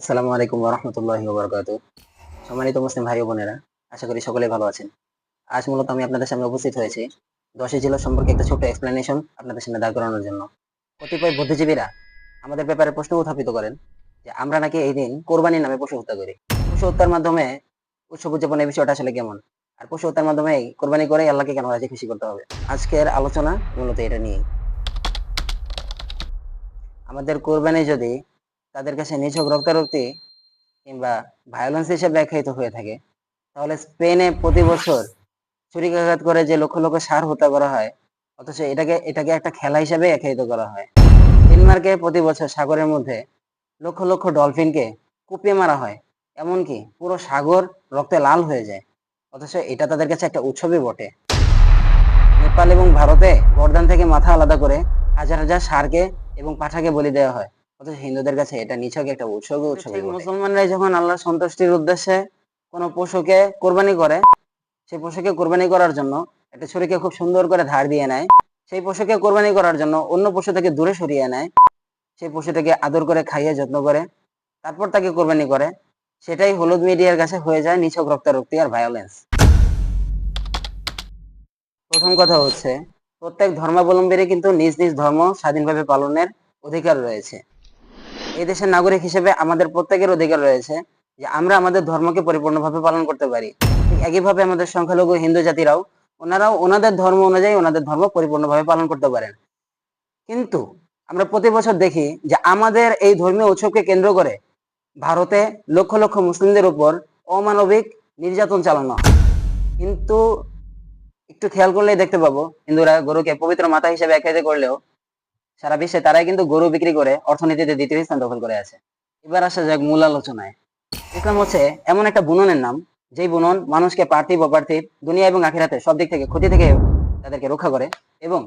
আসসালামু আলাইকুম রহমতুল্লাহি ওবরকাত সম্মানিত মুসলিম ভাই বোনেরা, আশা করি সকলে ভালো আছেন। আজ মূলত আমি আপনাদের সামনে উপস্থিত হয়েছি দশই জেলা সম্পর্কে একটা ছোট এক্সপ্লেনেশন আপনাদের সামনে দাঁড় করানোর জন্য। কতিপয় বুদ্ধিজীবীরা আমাদের ব্যাপারে প্রশ্ন উত্থাপিত করেন যে, আমরা নাকি এই দিন কোরবানির নামে পশু হত্যা করি? পশু হত্যার মাধ্যমে উৎসব উদযাপনের বিষয়টা আসলে কেমন? আর পশু হত্যার মাধ্যমে কোরবানি করে আল্লাহকে কেন রাজি খুশি করতে হবে? আজকের আলোচনা মূলত এটা নিয়ে আমাদের কোরবানি যদি তাদের কাছে নিছক রক্তারক্তি কিংবা ভায়োলেন্স হিসেবে ব্যাখ্যায়িত হয়ে থাকে। তাহলে স্পেনে প্রতি বছর ছুরিকাঘাত করে যে লক্ষ লক্ষ সার হত্যা করা হয়, অথচ এটাকে এটাকে একটা খেলা হিসেবে আখ্যায়িত করা হয়। ডেনমার্কে প্রতি বছর সাগরের মধ্যে লক্ষ লক্ষ ডলফিনকে কুপিয়ে মারা হয়। এমনকি পুরো সাগর রক্তে লাল হয়ে যায়। অথচ এটা তাদের কাছে একটা উৎসবই বটে। নেপাল এবং ভারতে গর্দান থেকে মাথা আলাদা করে হাজার হাজার সারকে এবং পাঠাকে বলি দেওয়া হয়। অথচ হিন্দুদের কাছে এটা নিছক একটা উৎসর্গ উৎসব মুসলমানরাই যখন আল্লাহর সন্তুষ্টির উদ্দেশ্যে কোনো পশুকে কোরবানি করে সেই পশুকে কোরবানি করার জন্য একটা ছুরিকে খুব সুন্দর করে ধার দিয়ে নেয় সেই পশুকে কোরবানি করার জন্য অন্য পশু থেকে দূরে সরিয়ে নেয় সেই পশুটাকে আদর করে খাইয়ে যত্ন করে তারপর তাকে কোরবানি করে। সেটাই হলুদ মিডিয়ার কাছে হয়ে যায় নিছক রক্তারক্তি আর ভায়োলেন্স প্রথম কথা হচ্ছে প্রত্যেক ধর্মাবলম্বীরই কিন্তু নিজ নিজ ধর্ম স্বাধীনভাবে পালনের অধিকার রয়েছে। এই দেশের নাগরিক হিসেবে আমাদের প্রত্যেকের অধিকার রয়েছে যে আমরা আমাদের ধর্মকে পরিপূর্ণভাবে পালন করতে পারি। একইভাবে আমাদের সংখ্যালঘু হিন্দু জাতিরাও, ওনারাও ওনাদের ধর্ম অনুযায়ী ওনাদের ধর্ম পরিপূর্ণভাবে পালন করতে পারেন। কিন্তু আমরা প্রতি বছর দেখি যে আমাদের এই ধর্মীয় উৎসবকে কেন্দ্র করে ভারতে লক্ষ লক্ষ মুসলিমদের উপর অমানবিক নির্যাতন চালানো কিন্তু একটু খেয়াল করলেই দেখতে পাবো, হিন্দুরা গরুকে পবিত্র মাতা হিসেবে আখ্যায়িত করলেও সারা বিশ্বে তারাই কিন্তু গরু বিক্রি করে অর্থনীতিতে দ্বিতীয় স্থান দখল করে আছে। এবার আসা যাক মূল আলোচনায়। ইসলাম হচ্ছে এমন একটা বুননের নাম, যেই বুনন মানুষকে পার্থিব অপার্থিব, দুনিয়া এবং আখিরাতে সব দিক থেকে ক্ষতি থেকে তাদেরকে রক্ষা করে এবং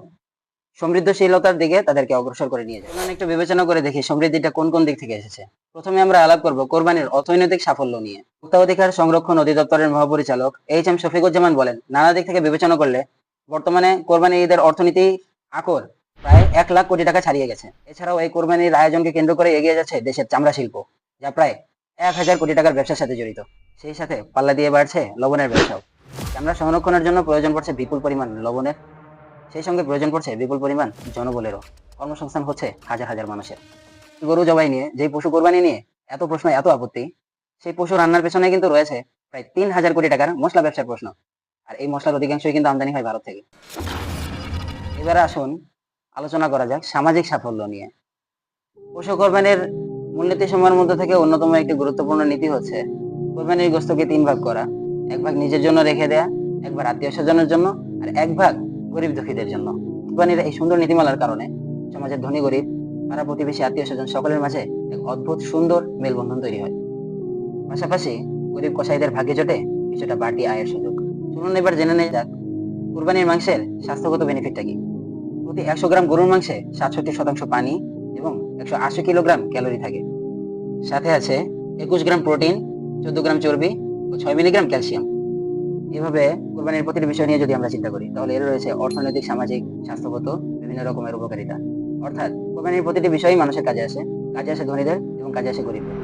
সমৃদ্ধশীলতার দিকে তাদেরকে অগ্রসর করে নিয়ে যায়। একটু বিবেচনা করে দেখি সমৃদ্ধিটা কোন কোন দিক থেকে এসেছে। প্রথমে আমরা আলাপ করব কোরবানির অর্থনৈতিক সাফল্য নিয়ে। ভোক্তাধিকার সংরক্ষণ অধিদপ্তরের মহাপরিচালক এইচ এম শফিকুজ্জামান বলেন, নানা দিক থেকে বিবেচনা করলে বর্তমানে কোরবানি ঈদের অর্থনীতি আকর। প্রায় এক লাখ কোটি টাকা ছাড়িয়ে গেছে। এছাড়াও এই কোরবানির আয়োজনকে কেন্দ্র করে এগিয়ে যাচ্ছে দেশের চামড়া শিল্প, যা প্রায় এক হাজার কোটি টাকার ব্যবসার সাথে জড়িত। সেই সাথে পাল্লা দিয়ে বাড়ছে লবণের ব্যবসাও। চামড়া সংরক্ষণের জন্য প্রয়োজন পড়ছে বিপুল পরিমাণ লবণের। সেই সঙ্গে প্রয়োজন পড়ছে বিপুল পরিমাণ জনবলেরও। কর্মসংস্থান হচ্ছে হাজার হাজার মানুষের। গরু জবাই নিয়ে, যেই পশু কোরবানি নিয়ে এত প্রশ্ন, এত আপত্তি, সেই পশু রান্নার পেছনে কিন্তু রয়েছে প্রায় তিন হাজার কোটি টাকার মশলা ব্যবসার প্রশ্ন। আর এই মশলার অধিকাংশই কিন্তু আমদানি হয় ভারত থেকে। এবারে আসুন আলোচনা করা যাক সামাজিক সাফল্য নিয়ে। পশু কোরবানির মূলনীতি সময়ের মধ্যে থেকে অন্যতম একটি গুরুত্বপূর্ণ নীতি হচ্ছে কোরবানির গোস্তকে তিন ভাগ করা। এক ভাগ নিজের জন্য রেখে দেয়া, এক ভাগ আত্মীয় স্বজনের জন্য আর এক ভাগ গরিব দুঃখীদের জন্য। কোরবানির এই সুন্দর নীতিমালার কারণে সমাজের ধনী গরিব, পাড়া প্রতিবেশী আত্মীয় স্বজন সকলের মাঝে এক অদ্ভুত সুন্দর মেলবন্ধন তৈরি হয়। পাশাপাশি গরিব কসাইদের ভাগ্যে জোটে কিছুটা বাড়তি আয়ের সুযোগ। চলুন এবার জেনে নেই যাক কুরবানির মাংসের স্বাস্থ্যগত বেনিফিটটা কি? প্রতি একশো গ্রাম গরুর মাংসে সাতষট্টি শতাংশ পানি এবং একশো আশি কিলোগ্রাম ক্যালোরি থাকে। সাথে আছে একুশ গ্রাম প্রোটিন, চোদ্দ গ্রাম চর্বি ও ছয় মিলিগ্রাম ক্যালসিয়াম। এভাবে কোরবানির প্রতিটি বিষয় নিয়ে যদি আমরা চিন্তা করি, তাহলে এর রয়েছে অর্থনৈতিক, সামাজিক, স্বাস্থ্যগত বিভিন্ন রকমের উপকারিতা। অর্থাৎ কোরবানির প্রতিটি বিষয়ই মানুষের কাজে আসে। কাজে আসে ধনীদের এবং কাজে আসে গরিবদের।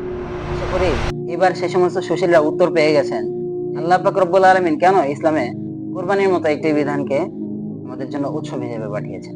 আশা করি এবার সে সমস্ত সুশীলরা উত্তর পেয়ে গেছেন, আল্লাহ পাক আলমিন কেন ইসলামে কোরবানির মতো একটি বিধানকে আমাদের জন্য উৎসব হিসেবে পাঠিয়েছেন